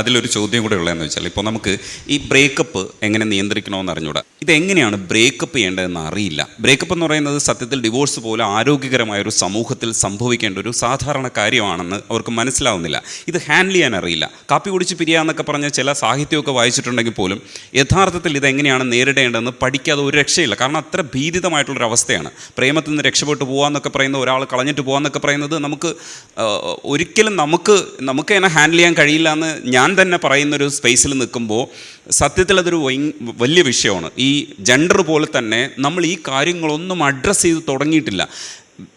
അതിലൊരു ചോദ്യം കൂടെ ഉള്ളതെന്ന് വെച്ചാൽ ഇപ്പോൾ നമുക്ക് ഈ ബ്രേക്കപ്പ് എങ്ങനെ നിയന്ത്രിക്കണമെന്ന് അറിഞ്ഞൂടാ. ഇതെങ്ങനെയാണ് ബ്രേക്കപ്പ് ചെയ്യേണ്ടതെന്ന് അറിയില്ല. ബ്രേക്കപ്പ് എന്ന് പറയുന്നത് സത്യത്തിൽ ഡിവോഴ്സ് പോലെ ആരോഗ്യകരമായ ഒരു സമൂഹത്തിൽ സംഭവിക്കേണ്ട ഒരു സാധാരണ കാര്യമാണെന്ന് അവർക്ക് മനസ്സിലാവുന്നില്ല. ഇത് ഹാൻഡിൽ ചെയ്യാൻ അറിയില്ല. കാപ്പി കുടിച്ച് പിരിയാന്നൊക്കെ പറഞ്ഞ ചില സാഹിത്യമൊക്കെ വായിച്ചിട്ടുണ്ടെങ്കിൽ പോലും യഥാർത്ഥത്തിൽ ഇതെങ്ങനെയാണ് നേരിടേണ്ടതെന്ന് പഠിക്കാതെ ഒരു രക്ഷയില്ല. കാരണം അത്ര ഭീതിതമായിട്ടുള്ളൊരു അവസ്ഥയാണ്. പ്രേമത്തിൽ നിന്ന് രക്ഷപ്പെട്ടു പോകാമെന്നൊക്കെ പറയുന്ന ഒരാൾ കളഞ്ഞിട്ട് പോകാമെന്നൊക്കെ പറയുന്നത് നമുക്ക് ഒരിക്കലും നമുക്ക് നമുക്ക് തന്നെ ഹാൻഡിൽ ചെയ്യാൻ കഴിയില്ല എന്ന് ഞാൻ തന്നെ പറയുന്നൊരു സ്പേസിൽ നിൽക്കുമ്പോൾ സത്യത്തിൽ അതൊരു വലിയ വിഷയമാണ്. ഈ ജെൻഡർ പോലെ തന്നെ നമ്മൾ ഈ കാര്യങ്ങളൊന്നും അഡ്രസ്സ് ചെയ്ത് തുടങ്ങിയിട്ടില്ല.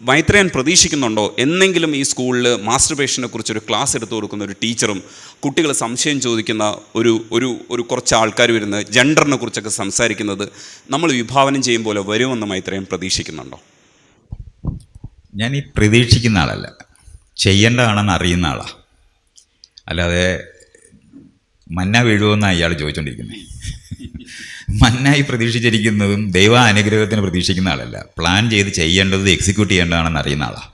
മൈത്രയൻ പ്രതീക്ഷിക്കുന്നുണ്ടോ? എന്നെങ്കിലും ഈ സ്കൂളിൽ മാസ്റ്റർബേഷനെ കുറിച്ചൊരു ക്ലാസ് എടുത്തു കൊടുക്കുന്ന ഒരു ടീച്ചറും കുട്ടികൾ സംശയം ചോദിക്കുന്ന ഒരു ഒരു ഒരു കുറച്ച് ആൾക്കാർ വരുന്ന ജെൻഡറിനെ കുറിച്ചൊക്കെ സംസാരിക്കുന്നത് നമ്മൾ വിഭാവനം ചെയ്യും പോലെ വരുമെന്ന് മൈത്രയൻ പ്രതീക്ഷിക്കുന്നുണ്ടോ? ഞാൻ ഈ പ്രതീക്ഷിക്കുന്ന ആളല്ല. ചെയ്യേണ്ടതാണെന്ന് അറിയുന്ന ആളാണ് അല്ലാതെ മന്ന വീഴുമെന്നാണ് ഇയാൾ ചോദിച്ചുകൊണ്ടിരിക്കുന്നത് മന്നായി പ്രതീക്ഷിച്ചിരിക്കുന്നതും ദൈവ അനുഗ്രഹത്തിന് പ്രതീക്ഷിക്കുന്ന ആളല്ല. പ്ലാൻ ചെയ്ത് ചെയ്യേണ്ടത് എക്സിക്യൂട്ട് ചെയ്യേണ്ടതാണെന്ന് അറിയുന്ന ആളാണ്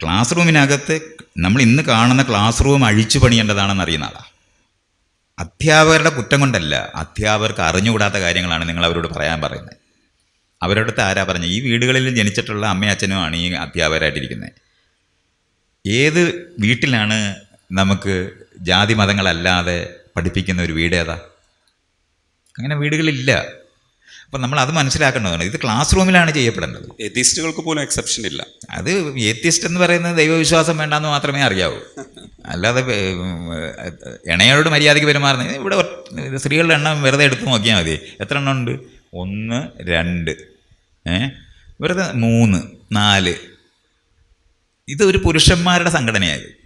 ക്ലാസ് റൂമിനകത്ത് നമ്മൾ ഇന്ന് കാണുന്ന ക്ലാസ് റൂം അഴിച്ചു പണിയേണ്ടതാണെന്ന് അറിയുന്ന ആളാണ് അധ്യാപകരുടെ കുറ്റം കൊണ്ടല്ല അധ്യാപകർക്ക് അറിഞ്ഞുകൂടാത്ത കാര്യങ്ങളാണ് നിങ്ങൾ അവരോട് പറയാൻ പറയുന്നത് അവരോടത്ത് ആരാ പറഞ്ഞത് ഈ വീടുകളിൽ ജനിച്ചിട്ടുള്ള അമ്മയും അച്ഛനുമാണ് ഈ അധ്യാപകരായിട്ടിരിക്കുന്നത് ഏത് വീട്ടിലാണ് നമുക്ക് ജാതി മതങ്ങളല്ലാതെ പഠിപ്പിക്കുന്ന ഒരു വീട് ഏതാ? അങ്ങനെ വീടുകളില്ല. അപ്പം നമ്മൾ അത് മനസ്സിലാക്കേണ്ടതാണ്. ഇത് ക്ലാസ് റൂമിലാണ് ചെയ്യപ്പെടേണ്ടത്. എത്തിസ്റ്റുകൾക്ക് പോലും എക്സെപ്ഷൻ ഇല്ല. അത് എത്തിസ്റ്റ് എന്ന് പറയുന്നത് ദൈവവിശ്വാസം വേണ്ടാന്ന് മാത്രമേ അറിയാവൂ. അല്ലാതെ എണയോട് ഇണയോട് മര്യാദയ്ക്ക് പെരുമാറുന്നത് ഇവിടെ സ്ത്രീകളുടെ എണ്ണം വെറുതെ എടുത്ത് നോക്കിയാൽ മതി. എത്ര എണ്ണം ഉണ്ട്? ഒന്ന് രണ്ട്. ഏ? വെറുതെ മൂന്ന് നാല്. ഇതൊരു പുരുഷന്മാരുടെ സംഘടനയായത്.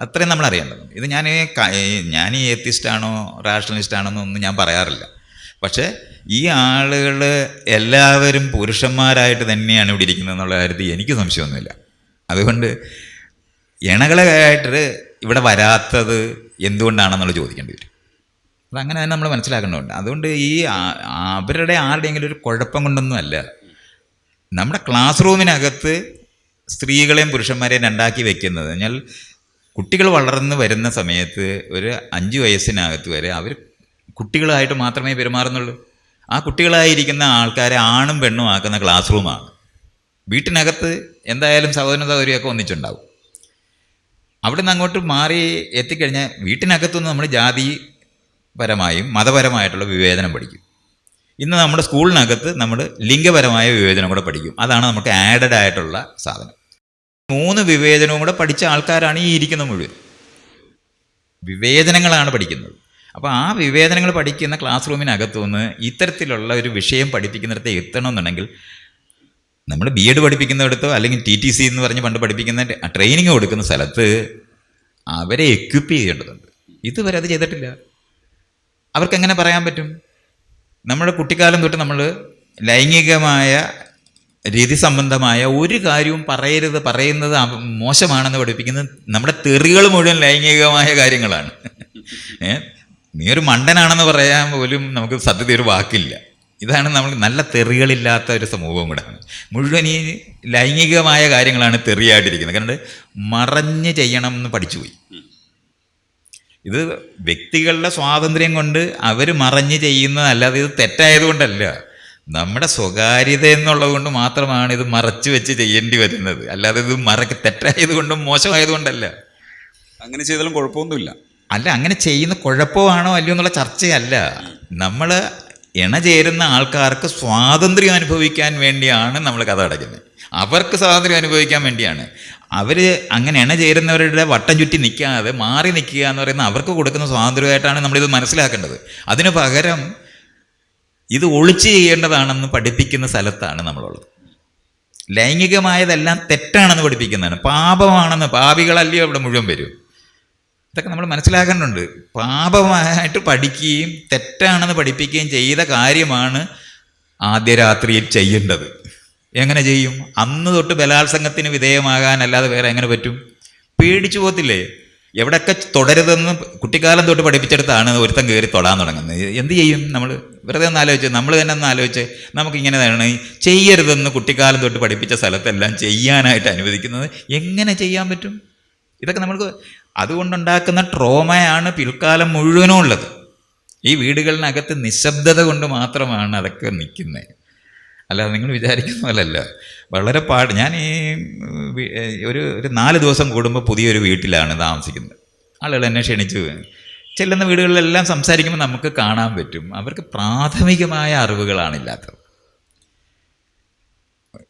അത്രയും നമ്മൾ അറിയേണ്ടത് ഇത് ഞാൻ ഞാൻ ഈ എത്തിസ്റ്റാണോ റാഷണലിസ്റ്റ് ആണോ എന്നൊന്നും ഞാൻ പറയാറില്ല. പക്ഷേ ഈ ആളുകൾ എല്ലാവരും പുരുഷന്മാരായിട്ട് തന്നെയാണ് ഇവിടെ ഇരിക്കുന്നത് എന്നുള്ള കാര്യത്തിൽ എനിക്ക് സംശയമൊന്നുമില്ല. അതുകൊണ്ട് ഇണകളായിട്ട് ഇവിടെ വരാത്തത് എന്തുകൊണ്ടാണെന്നുള്ളത് ചോദിക്കേണ്ടി വരും. അതങ്ങനെ തന്നെ നമ്മൾ മനസ്സിലാക്കേണ്ടതുണ്ട്. അതുകൊണ്ട് ഈ അവരുടെ ആരുടെയെങ്കിലും ഒരു കുഴപ്പം കൊണ്ടൊന്നുമല്ല നമ്മുടെ ക്ലാസ് റൂമിനകത്ത് സ്ത്രീകളെയും പുരുഷന്മാരെയും രണ്ടാക്കി വെക്കുന്നത്. എന്നാൽ കുട്ടികൾ വളർന്ന് വരുന്ന സമയത്ത് ഒരു അഞ്ച് വയസ്സിനകത്ത് വരെ അവർ കുട്ടികളായിട്ട് മാത്രമേ പെരുമാറുന്നുള്ളൂ. ആ കുട്ടികളായിരിക്കുന്ന ആൾക്കാരെ ആണും പെണ്ണും ആക്കുന്ന ക്ലാസ് റൂമാണ് വീട്ടിനകത്ത് എന്തായാലും സഹോദര സൗകര്യമൊക്കെ ഒന്നിച്ചുണ്ടാവും. അവിടെ നിന്ന് അങ്ങോട്ട് മാറി എത്തിക്കഴിഞ്ഞാൽ വീട്ടിനകത്തുനിന്ന് നമ്മൾ ജാതി പരമായും മതപരമായിട്ടുള്ള വിവേചനം പഠിക്കും. ഇന്ന് നമ്മുടെ സ്കൂളിനകത്ത് നമ്മൾ ലിംഗപരമായ വിവേചനം കൂടെ പഠിക്കും. അതാണ് നമുക്ക് ആഡഡ് ആയിട്ടുള്ള സാധനം. മൂന്ന് വിവേചനവും കൂടെ പഠിച്ച ആൾക്കാരാണ് ഈ ഇരിക്കുന്ന മുഴുവൻ. വിവേചനങ്ങളാണ് പഠിക്കുന്നത്. അപ്പോൾ ആ വിവേചനങ്ങൾ പഠിക്കുന്ന ക്ലാസ് റൂമിനകത്തു നിന്ന് ഇത്തരത്തിലുള്ള ഒരു വിഷയം പഠിപ്പിക്കുന്നിടത്ത് എത്തണമെന്നുണ്ടെങ്കിൽ നമ്മൾ ബി എഡ് പഠിപ്പിക്കുന്നിടത്തോ അല്ലെങ്കിൽ ടി ടി സി എന്ന് പറഞ്ഞ് പണ്ട് പഠിപ്പിക്കുന്ന ട്രെയിനിങ് കൊടുക്കുന്ന സ്ഥലത്ത് അവരെ എക്യുപ്പ് ചെയ്യേണ്ടതുണ്ട്. ഇതുവരെ അത് ചെയ്തിട്ടില്ല. അവർക്കെങ്ങനെ പറയാൻ പറ്റും? നമ്മുടെ കുട്ടിക്കാലം തൊട്ട് നമ്മൾ ലൈംഗികമായ രീതി സംബന്ധമായ ഒരു കാര്യവും പറയരുത് പറയുന്നത് മോശമാണെന്ന് പഠിപ്പിക്കുന്നത് നമ്മുടെ തെറികൾ മുഴുവൻ ലൈംഗികമായ കാര്യങ്ങളാണ്. നീ ഒരു മണ്ടനാണെന്ന് പറയാൻ പോലും നമുക്ക് സത്യത്തിൽ ഒരു വാക്കില്ല. ഇതാണ് നമ്മൾ നല്ല തെറികളില്ലാത്ത ഒരു സമൂഹം കൂടെ. മുഴുവൻ ഈ ലൈംഗികമായ കാര്യങ്ങളാണ് തെറിയായിട്ടിരിക്കുന്നത്. കാരണം മറഞ്ഞ് ചെയ്യണം എന്ന് പഠിച്ചുപോയി. ഇത് വ്യക്തികളുടെ സ്വാതന്ത്ര്യം കൊണ്ട് അവർ മറഞ്ഞ് ചെയ്യുന്നതല്ലാതെ ഇത് തെറ്റായതുകൊണ്ടല്ല. നമ്മുടെ സ്വകാര്യത എന്നുള്ളത് കൊണ്ട് മാത്രമാണ് ഇത് മറച്ചു വെച്ച് ചെയ്യേണ്ടി വരുന്നത്. അല്ലാതെ ഇത് മറക്ക് തെറ്റായത് കൊണ്ടും മോശമായതുകൊണ്ടല്ല അങ്ങനെ ചെയ്താലും കുഴപ്പമൊന്നുമില്ല. അല്ല അങ്ങനെ ചെയ്യുന്ന കുഴപ്പമാണോ അല്ലയോ എന്നുള്ള ചർച്ചയല്ല. നമ്മൾ ഇണ ചേരുന്ന ആൾക്കാർക്ക് സ്വാതന്ത്ര്യം അനുഭവിക്കാൻ വേണ്ടിയാണ് നമ്മൾ കഥ അടയ്ക്കുന്നത്. അവർക്ക് സ്വാതന്ത്ര്യം അനുഭവിക്കാൻ വേണ്ടിയാണ്. അവർ അങ്ങനെ ഇണ ചേരുന്നവരുടെ വട്ടം ചുറ്റി നിൽക്കാതെ മാറി നിൽക്കുക എന്ന് പറയുന്ന അവർക്ക് കൊടുക്കുന്ന സ്വാതന്ത്ര്യമായിട്ടാണ് നമ്മളിത് മനസ്സിലാക്കേണ്ടത്. അതിന് പകരം ഇത് ഒളിച്ചു ചെയ്യേണ്ടതാണെന്ന് പഠിപ്പിക്കുന്ന സ്ഥലത്താണ് നമ്മളുള്ളത്. ലൈംഗികമായതെല്ലാം തെറ്റാണെന്ന് പഠിപ്പിക്കുന്നതാണ്. പാപമാണെന്ന് പാപികളല്ലയോ ഇവിടെ മുഴുവൻ വരും. ഇതൊക്കെ നമ്മൾ മനസ്സിലാക്കേണ്ടതുണ്ട്. പാപമായിട്ട് പഠിക്കുകയും തെറ്റാണെന്ന് പഠിപ്പിക്കുകയും ചെയ്ത കാര്യമാണ് ആദ്യ രാത്രിയിൽ ചെയ്യേണ്ടത്. എങ്ങനെ ചെയ്യും? അന്ന് തൊട്ട് ബലാത്സംഗത്തിന് വിധേയമാകാനല്ലാതെ വേറെ എങ്ങനെ പറ്റും? പേടിച്ചു പോകത്തില്ലേ? എവിടെയൊക്കെ തുടരുതെന്ന് കുട്ടിക്കാലം തൊട്ട് പഠിപ്പിച്ചെടുത്താണ് ഒരുത്തം കയറി തൊടാൻ തുടങ്ങുന്നത്. എന്ത് ചെയ്യും നമ്മൾ? വെറുതെ ഒന്ന് ആലോചിച്ച് നമ്മൾ തന്നെ ഒന്ന് ആലോചിച്ച് നമുക്കിങ്ങനെ തന്നെ ചെയ്യരുതെന്ന് കുട്ടിക്കാലം തൊട്ട് പഠിപ്പിച്ച സ്ഥലത്തെല്ലാം ചെയ്യാനായിട്ട് അനുവദിക്കുന്നത്. എങ്ങനെ ചെയ്യാൻ പറ്റും? ഇതൊക്കെ നമ്മൾക്ക് അതുകൊണ്ടുണ്ടാക്കുന്ന ട്രോമയാണ് പിൽക്കാലം മുഴുവനും ഉള്ളത്. ഈ വീടുകളിനകത്ത് നിശബ്ദത കൊണ്ട് മാത്രമാണ് അതൊക്കെ നിൽക്കുന്നത്. അല്ലാതെ നിങ്ങൾ വിചാരിക്കുന്ന പോലല്ല. വളരെ പാട്. ഞാൻ ഈ ഒരു ഒരു നാല് ദിവസം കൂടുമ്പോൾ പുതിയൊരു വീട്ടിലാണ് താമസിക്കുന്നത്. ആളുകൾ എന്നെ ക്ഷണിച്ചു. ചെല്ലുന്ന വീടുകളിലെല്ലാം സംസാരിക്കുമ്പോൾ നമുക്ക് കാണാൻ പറ്റും. അവർക്ക് പ്രാഥമികമായ അറിവുകളാണില്ലാത്തത്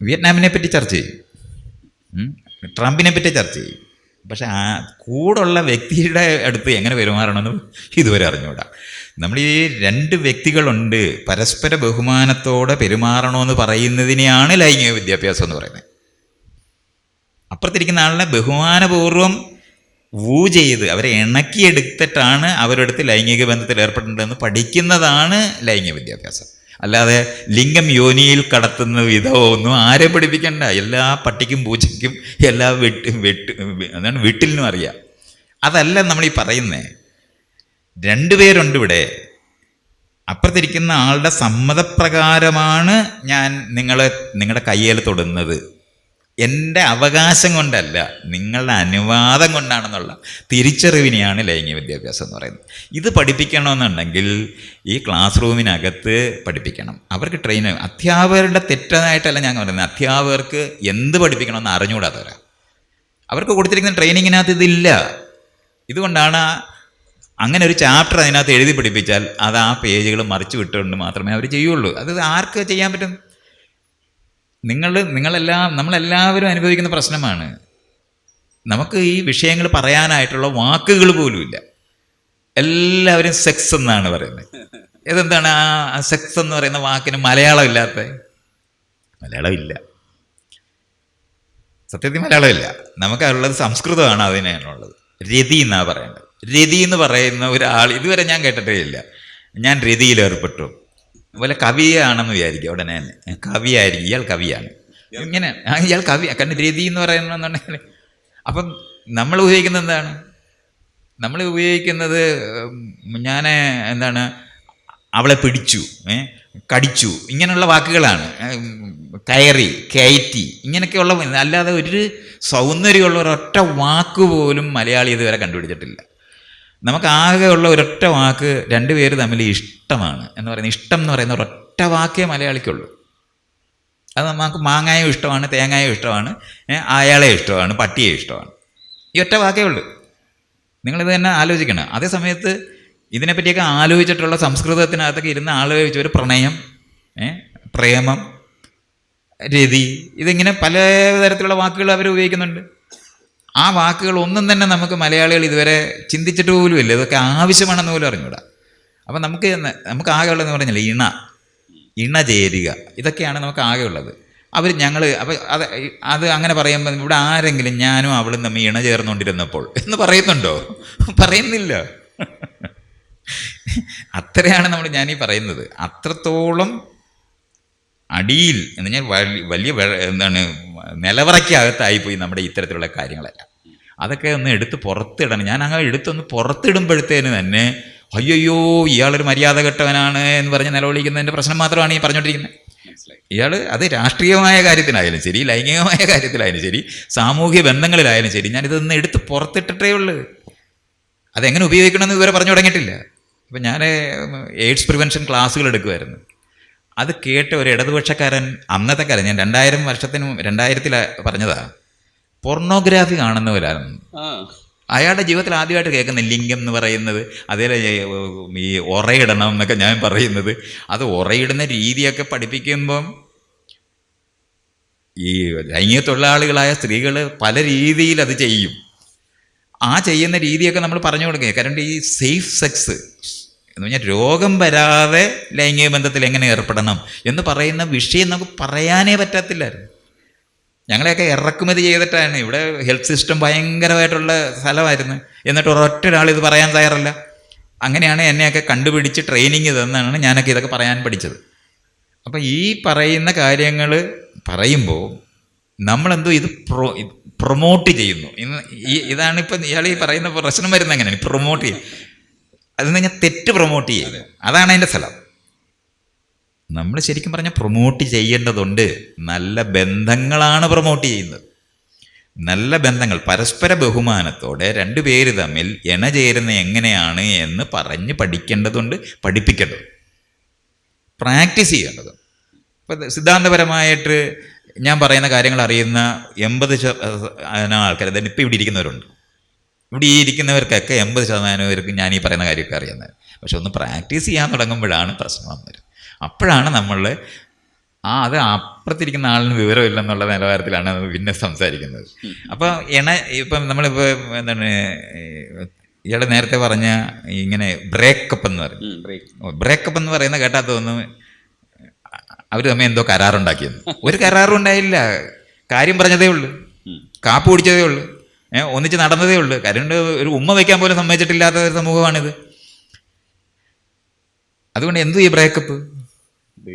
വിയറ്റ്നാമിനെ പറ്റി ചർച്ച ചെയ്യും. ട്രംപിനെ പറ്റി ചർച്ച ചെയ്യും. പക്ഷേ ആ കൂടുള്ള വ്യക്തിയുടെ അടുത്ത് എങ്ങനെ പെരുമാറണമെന്ന് ഇതുവരെ അറിഞ്ഞുകൂടാ. നമ്മൾ ഈ രണ്ട് വ്യക്തികളുണ്ട്. പരസ്പര ബഹുമാനത്തോടെ പെരുമാറണമെന്ന് പറയുന്നതിനെയാണ് ലൈംഗിക വിദ്യാഭ്യാസം എന്ന് പറയുന്നത്. അപ്പുറത്തിരിക്കുന്ന ആളിനെ ബഹുമാനപൂർവം വൂ ചെയ്ത് അവരെ ഇണക്കിയെടുത്തിട്ടാണ് അവരുടെ അടുത്ത് ലൈംഗിക ബന്ധത്തിൽ ഏർപ്പെടേണ്ടതെന്ന് പഠിക്കുന്നതാണ് ലൈംഗിക വിദ്യാഭ്യാസം. അല്ലാതെ ലിംഗം യോനിയിൽ കടത്തുന്ന വിധമോ ഒന്നും ആരെ പഠിപ്പിക്കണ്ട. എല്ലാ പട്ടിക്കും പൂച്ചയ്ക്കും എല്ലാ വെട്ട് വെട്ട് എന്താണ് വീട്ടിലിനും അറിയാം. അതല്ല നമ്മൾ ഈ പറയുന്നേ. രണ്ടുപേരുണ്ട് ഇവിടെ. അപ്പുറത്തിരിക്കുന്ന ആളുടെ സമ്മതപ്രകാരമാണ് ഞാൻ നിങ്ങളെ നിങ്ങളുടെ കയ്യിൽ തൊടുന്നത്. എന്റെ അവകാശം കൊണ്ടല്ല നിങ്ങളുടെ അനുവാദം കൊണ്ടാണെന്നുള്ള തിരിച്ചറിവിനെയാണ് ലൈംഗിക വിദ്യാഭ്യാസം എന്ന് പറയുന്നത്. ഇത് പഠിപ്പിക്കണമെന്നുണ്ടെങ്കിൽ ഈ ക്ലാസ് റൂമിനകത്ത് പഠിപ്പിക്കണം. അവർക്ക് ട്രെയിൻ അധ്യാപകരുടെ തെറ്റായിട്ടല്ല ഞാൻ പറയുന്നത്. അധ്യാപകർക്ക് എന്ത് പഠിപ്പിക്കണമെന്ന് അറിഞ്ഞുകൂടാത്തവരാ. അവർക്ക് കൊടുത്തിരിക്കുന്ന ട്രെയിനിങ്ങിനകത്ത് ഇതില്ല. ഇതുകൊണ്ടാണ് അങ്ങനെ ഒരു ചാപ്റ്റർ അതിനകത്ത് എഴുതി പിടിപ്പിച്ചാൽ അത് ആ പേജുകൾ മറിച്ചു വിട്ടുകൊണ്ട് മാത്രമേ അവർ ചെയ്യുള്ളൂ. അത് ആർക്ക് ചെയ്യാൻ പറ്റും? നിങ്ങൾ നിങ്ങളെല്ലാം നമ്മളെല്ലാവരും അനുഭവിക്കുന്ന പ്രശ്നമാണ്. നമുക്ക് ഈ വിഷയങ്ങൾ പറയാനായിട്ടുള്ള വാക്കുകൾ പോലും ഇല്ല. എല്ലാവരും സെക്സ് എന്നാണ് പറയുന്നത്. ഇതെന്താണ് ആ സെക്സ് എന്ന് പറയുന്ന വാക്കിന് മലയാളം ഇല്ലാത്ത? മലയാളം ഇല്ല സത്യത്തിൽ മലയാളമില്ല. നമുക്കുള്ളത് സംസ്കൃതമാണ് അതിനുള്ളത്. രതി എന്നാണ് പറയേണ്ടത്. രതി എന്ന് പറയുന്ന ഒരാൾ ഇതുവരെ ഞാൻ കേട്ടിട്ടേ ഇല്ല. ഞാൻ രതിയിൽ ഏർപ്പെട്ടു. അതുപോലെ കവിയാണെന്ന് വിചാരിക്കും ഉടനെ തന്നെ. കവിയായിരിക്കും ഇയാൾ കവിയാണ്. ഇങ്ങനെ ഇയാൾ കവി കാരണം രതി എന്ന് പറയുന്നുണ്ടെങ്കിൽ അപ്പം നമ്മൾ ഉപയോഗിക്കുന്നത് എന്താണ്? നമ്മൾ ഉപയോഗിക്കുന്നത് ഞാൻ എന്താണ് അവളെ പിടിച്ചു കടിച്ചു ഇങ്ങനെയുള്ള വാക്കുകളാണ്. കയറി കയറ്റി ഇങ്ങനെയൊക്കെയുള്ള അല്ലാതെ ഒരു സൗന്ദര്യമുള്ള ഒരൊറ്റ വാക്ക് പോലും മലയാളി ഇതുവരെ കണ്ടുപിടിച്ചിട്ടില്ല. നമുക്ക് ആകെയുള്ള ഒരൊറ്റ വാക്ക് രണ്ടുപേര് തമ്മിൽ ഇഷ്ടമാണ് എന്ന് പറയുന്നത് ഇഷ്ടം എന്ന് പറയുന്ന ഒരൊറ്റ വാക്കേ മലയാളിക്കുള്ളൂ. അത് നമുക്ക് മാങ്ങായും ഇഷ്ടമാണ് തേങ്ങായും ഇഷ്ടമാണ് അയാളെ ഇഷ്ടമാണ് പട്ടിയെ ഇഷ്ടമാണ്. ഈ ഒറ്റ വാക്കേ ഉള്ളൂ. നിങ്ങളിത് തന്നെ ആലോചിക്കണം. അതേ സമയത്ത് ഇതിനെപ്പറ്റിയൊക്കെ ആലോചിച്ചിട്ടുള്ള സംസ്കൃതത്തിനകത്തൊക്കെ ഇരുന്ന് ആലോചിച്ച ഒരു പ്രണയം പ്രേമം രതി ഇതിങ്ങനെ പല തരത്തിലുള്ള വാക്കുകൾ അവർ ഉപയോഗിക്കുന്നുണ്ട്. ആ വാക്കുകൾ ഒന്നും തന്നെ നമുക്ക് മലയാളികൾ ഇതുവരെ ചിന്തിച്ചിട്ട് പോലും ഇല്ല. ഇതൊക്കെ ആവശ്യമാണെന്ന് പോലും അറിഞ്ഞൂടാ അപ്പം നമുക്ക് നമുക്ക് ആകെ ഉള്ളതെന്ന് പറഞ്ഞില്ല ഇണ ഇണ ചേരുക ഇതൊക്കെയാണ് നമുക്ക് ആകെ ഉള്ളത്. അവർ ഞങ്ങൾ അപ്പം അത് അത് അങ്ങനെ പറയുമ്പോൾ ഇവിടെ ആരെങ്കിലും ഞാനും അവളും തമ്മിൽ ഇണ ചേർന്നുകൊണ്ടിരുന്നപ്പോൾ എന്ന് പറയുന്നുണ്ടോ? പറയുന്നില്ല. അത്രയാണ് നമ്മൾ ഞാനീ പറയുന്നത്. അത്രത്തോളം അടിയിൽ എന്ന് ഞാൻ വലി- വലിയ എന്താണ് നിലവറയ്ക്കകത്തായിപ്പോയി നമ്മുടെ ഇത്തരത്തിലുള്ള കാര്യങ്ങളെല്ലാം. അതൊക്കെ ഒന്ന് എടുത്ത് പുറത്തിടണം. ഞാൻ അങ്ങനെ എടുത്തൊന്ന് പുറത്തിടുമ്പോഴത്തേന് തന്നെ അയ്യോ ഇയാളൊരു മര്യാദ കെട്ടവനാണ് എന്ന് പറഞ്ഞ് നിലവിളിക്കുന്നതിന്റെ പ്രശ്നം മാത്രമാണ് ഈ പറഞ്ഞുകൊണ്ടിരിക്കുന്നത്. ഇയാൾ അത് രാഷ്ട്രീയമായ കാര്യത്തിലായാലും ശരി ലൈംഗികമായ കാര്യത്തിലായാലും ശരി സാമൂഹ്യ ബന്ധങ്ങളിലായാലും ശരി ഞാനിതൊന്ന് എടുത്ത് പുറത്തിട്ടിട്ടേ ഉള്ളൂ. അതെങ്ങനെ ഉപയോഗിക്കണമെന്ന് ഇതുവരെ പറഞ്ഞു തുടങ്ങിയിട്ടില്ല. അപ്പം ഞാൻ എയ്ഡ്സ് പ്രിവെൻഷൻ ക്ലാസ്സുകൾ എടുക്കുമായിരുന്നു അത് കേട്ട ഒരു ഇടതുപക്ഷക്കാരൻ അന്നത്തെ കാലം ഞാൻ രണ്ടായിരം വർഷത്തിന് രണ്ടായിരത്തില രണ്ടായിരത്തിൽ പറഞ്ഞതാ പോർണോഗ്രാഫി കാണുന്നവരായിരുന്നു. അയാളുടെ ജീവിതത്തിൽ ആദ്യമായിട്ട് കേൾക്കുന്ന ലിംഗം എന്ന് പറയുന്നത് അതേ ഈ ഉറയിടണം എന്നൊക്കെ ഞാൻ പറയുന്നത്. അത് ഉറയിടുന്ന രീതിയൊക്കെ പഠിപ്പിക്കുമ്പം ഈ ലൈംഗിക തൊഴിലാളികളായ സ്ത്രീകൾ പല രീതിയിൽ അത് ചെയ്യും. ആ ചെയ്യുന്ന രീതിയൊക്കെ നമ്മൾ പറഞ്ഞു കൊടുക്കുക. കാരണം ഈ സേഫ് സെക്സ് എന്ന് പറഞ്ഞാൽ രോഗം വരാതെ ലൈംഗിക ബന്ധത്തിൽ എങ്ങനെ ഏർപ്പെടണം എന്ന് പറയുന്ന വിഷയം നമുക്ക് പറയാനേ പറ്റത്തില്ലായിരുന്നു. ഞങ്ങളെയൊക്കെ ഇറക്കുമതി ചെയ്തിട്ടാണ്. ഇവിടെ ഹെൽത്ത് സിസ്റ്റം ഭയങ്കരമായിട്ടുള്ള സ്ഥലമായിരുന്നു. എന്നിട്ട് ഒരൊറ്റ ഒരാൾ ഇത് പറയാൻ തയ്യാറല്ല. അങ്ങനെയാണ് എന്നെയൊക്കെ കണ്ടുപിടിച്ച് ട്രെയിനിങ് തന്നാണ് ഞാനൊക്കെ ഇതൊക്കെ പറയാൻ പഠിച്ചത്. അപ്പം ഈ പറയുന്ന കാര്യങ്ങൾ പറയുമ്പോൾ നമ്മളെന്തോ ഇത് പ്രൊ പ്രൊമോട്ട് ചെയ്യുന്നു. ഇന്ന് ഈ ഇതാണ് ഇപ്പം ഇയാൾ ഈ പറയുന്ന പ്രശ്നം വരുന്നത് എങ്ങനെയാണ്? പ്രൊമോട്ട് ചെയ്യും അതെന്ന് കഴിഞ്ഞാൽ തെറ്റ് പ്രൊമോട്ട് ചെയ്യുക അതാണ് അതിന്റെ സ്ഥലം നമ്മൾ ശരിക്കും പറഞ്ഞാൽ പ്രൊമോട്ട് ചെയ്യേണ്ടതുണ്ട്. നല്ല ബന്ധങ്ങളാണ് പ്രൊമോട്ട് ചെയ്യുന്നത്. നല്ല ബന്ധങ്ങൾ പരസ്പര ബഹുമാനത്തോടെ രണ്ടുപേര് തമ്മിൽ എണ ചേരുന്ന എങ്ങനെയാണ് എന്ന് പറഞ്ഞ് പഠിക്കേണ്ടതുണ്ട് പഠിപ്പിക്കേണ്ടത് പ്രാക്ടീസ് ചെയ്യേണ്ടത് ഇപ്പം സിദ്ധാന്തപരമായിട്ട് ഞാൻ പറയുന്ന കാര്യങ്ങൾ അറിയുന്ന എൺപത് ശതമാനം ആൾക്കാർ അതായത് ഇപ്പം ഇവിടെ ഇരിക്കുന്നവരുണ്ട്. ഇവിടെ ഈ ഇരിക്കുന്നവർക്കൊക്കെ എൺപത് ശതമാനം പേർക്ക് ഞാൻ ഈ പറയുന്ന കാര്യമൊക്കെ അറിയുന്നത്. പക്ഷെ ഒന്ന് പ്രാക്ടീസ് ചെയ്യാൻ തുടങ്ങുമ്പോഴാണ് പ്രശ്നം വന്നത്. അപ്പോഴാണ് നമ്മൾ ആ അത് അപ്പുറത്തിരിക്കുന്ന ആളിന് വിവരമില്ലെന്നുള്ള നിലവാരത്തിലാണ് പിന്നെ സംസാരിക്കുന്നത്. അപ്പോൾ ഇണ ഇപ്പം നമ്മളിപ്പോൾ എന്താണ് ഇയാൾ നേരത്തെ പറഞ്ഞ ഇങ്ങനെ ബ്രേക്കപ്പ് എന്ന് പറയും. ബ്രേക്കപ്പ് എന്ന് പറയുന്ന കേട്ടാൽ തോന്നുന്നു അവർ തമ്മിൽ എന്തോ കരാറുണ്ടാക്കിയെന്ന്. ഒരു കരാറും ഉണ്ടായില്ല. കാര്യം പറഞ്ഞതേ ഉള്ളൂ. കാപ്പ് കുടിച്ചതേ ഉള്ളൂ. ഒന്നിച്ച് നടന്നതേ ഉള്ളൂ. കാര്യം ഒരു ഉമ്മ വയ്ക്കാൻ പോലും സമ്മതിച്ചിട്ടില്ലാത്ത ഒരു സമൂഹമാണിത്. അതുകൊണ്ട് എന്തു ഈ ബ്രേക്കപ്പ്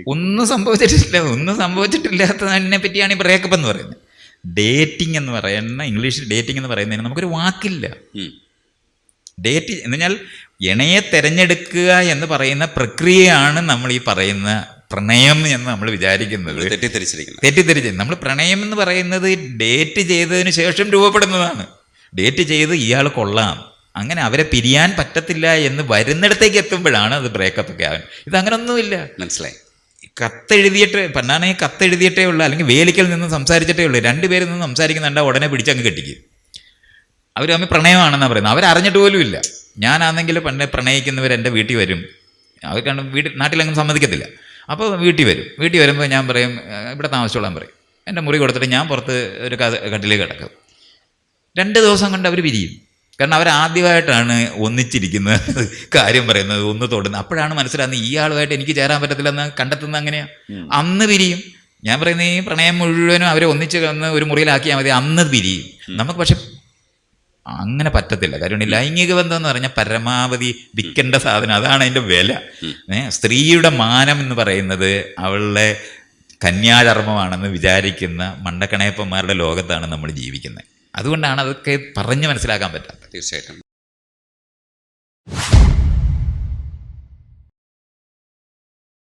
ഒന്നും സംഭവിച്ചിട്ടില്ല. ഒന്നും സംഭവിച്ചിട്ടില്ലാത്തതിനെ പറ്റിയാണ് ഈ ബ്രേക്കപ്പ് എന്ന് പറയുന്നത്. ഡേറ്റിംഗ് എന്ന് പറയുന്ന ഇംഗ്ലീഷിൽ ഡേറ്റിംഗ് എന്ന് പറയുന്നതിന് നമുക്കൊരു വാക്കില്ല. ഡേറ്റ് എന്ന് പറഞ്ഞാൽ ഇണയെ തിരഞ്ഞെടുക്കുക എന്ന് പറയുന്ന പ്രക്രിയയാണ് നമ്മൾ ഈ പറയുന്ന പ്രണയം എന്ന് നമ്മൾ വിചാരിക്കുന്നത് തെറ്റിദ്ധരിച്ചിരിക്കുന്നത് തെറ്റിദ്ധരിച്ചു നമ്മൾ പ്രണയം എന്ന് പറയുന്നത് ഡേറ്റ് ചെയ്തതിന് ശേഷം രൂപപ്പെടുന്നതാണ്. ഡേറ്റ് ചെയ്ത് ഇയാൾ കൊള്ളാം. അങ്ങനെ അവരെ പിരിയാൻ പറ്റത്തില്ല എന്ന് വരുന്നിടത്തേക്ക് എത്തുമ്പോഴാണ് അത് ബ്രേക്കപ്പ് ഒക്കെ ആവുന്നത്. ഇത് അങ്ങനൊന്നുമില്ല മനസ്സിലായി. കത്തെഴുതിയിട്ട് പണ്ടാണെങ്കിൽ കത്തെഴുതിയിട്ടേ ഉള്ളൂ. അല്ലെങ്കിൽ വേലിക്കൽ നിന്ന് സംസാരിച്ചിട്ടേ ഉള്ളൂ. രണ്ടുപേരിൽ നിന്ന് സംസാരിക്കുന്നുണ്ട് ഉടനെ പിടിച്ചങ്ങ് കെട്ടിക്കും. അവർ തമ്മിൽ പ്രണയമാണെന്നാണ് പറയുന്നത്. അവരറിഞ്ഞിട്ട് പോലും ഇല്ല. ഞാനാണെങ്കിൽ പണ്ട് പ്രണയിക്കുന്നവർ എന്റെ വീട്ടിൽ വരും. അവർ കണ്ട് വീട്ടിൽ നാട്ടിലങ്ങും സമ്മതിക്കത്തില്ല. അപ്പോൾ വീട്ടിൽ വരും. വീട്ടിൽ വരുമ്പോൾ ഞാൻ പറയും "ഏഹ്, ഇവിടെ താമസിച്ചോളാൻ പറയും. എന്റെ മുറി കൊടുത്തിട്ട് ഞാൻ പുറത്ത് ഒരു കട്ടിലേക്ക് കിടക്കും. രണ്ട് ദിവസം കൊണ്ട് അവർ പിരിയും കാരണം അവർ ആദ്യമായിട്ടാണ് ഒന്നിച്ചിരിക്കുന്ന കാര്യം പറയുന്നത് ഒന്ന് തൊടുന്നത് അപ്പോഴാണ് മനസ്സിലാകുന്നത് ഈ ആളുമായിട്ട് എനിക്ക് ചേരാൻ പറ്റത്തില്ലെന്ന് കണ്ടെത്തുന്നത് അങ്ങനെയാണ് അന്ന് പിരിയും ഞാൻ പറയുന്നത് ഈ പ്രണയം മുഴുവനും അവരെ ഒന്നിച്ച് വന്ന് ഒരു മുറിയിലാക്കിയാൽ മതി. അന്ന് പിരിയും നമുക്ക് പക്ഷെ അങ്ങനെ പറ്റത്തില്ല. കാര്യം ലൈംഗിക ബന്ധം എന്ന് പറഞ്ഞാൽ പരമാവധി വിൽക്കേണ്ട സാധനം അതാണ് അതിന്റെ വില. സ്ത്രീയുടെ മാനം എന്ന് പറയുന്നത് അവളുടെ കന്യാചർമ്മമാണെന്ന് വിചാരിക്കുന്ന മണ്ടക്കണയപ്പന്മാരുടെ ലോകത്താണ് നമ്മൾ ജീവിക്കുന്നത്. അതുകൊണ്ടാണ് അതൊക്കെ പറഞ്ഞ് മനസ്സിലാക്കാൻ പറ്റാത്തത്. തീർച്ചയായിട്ടും.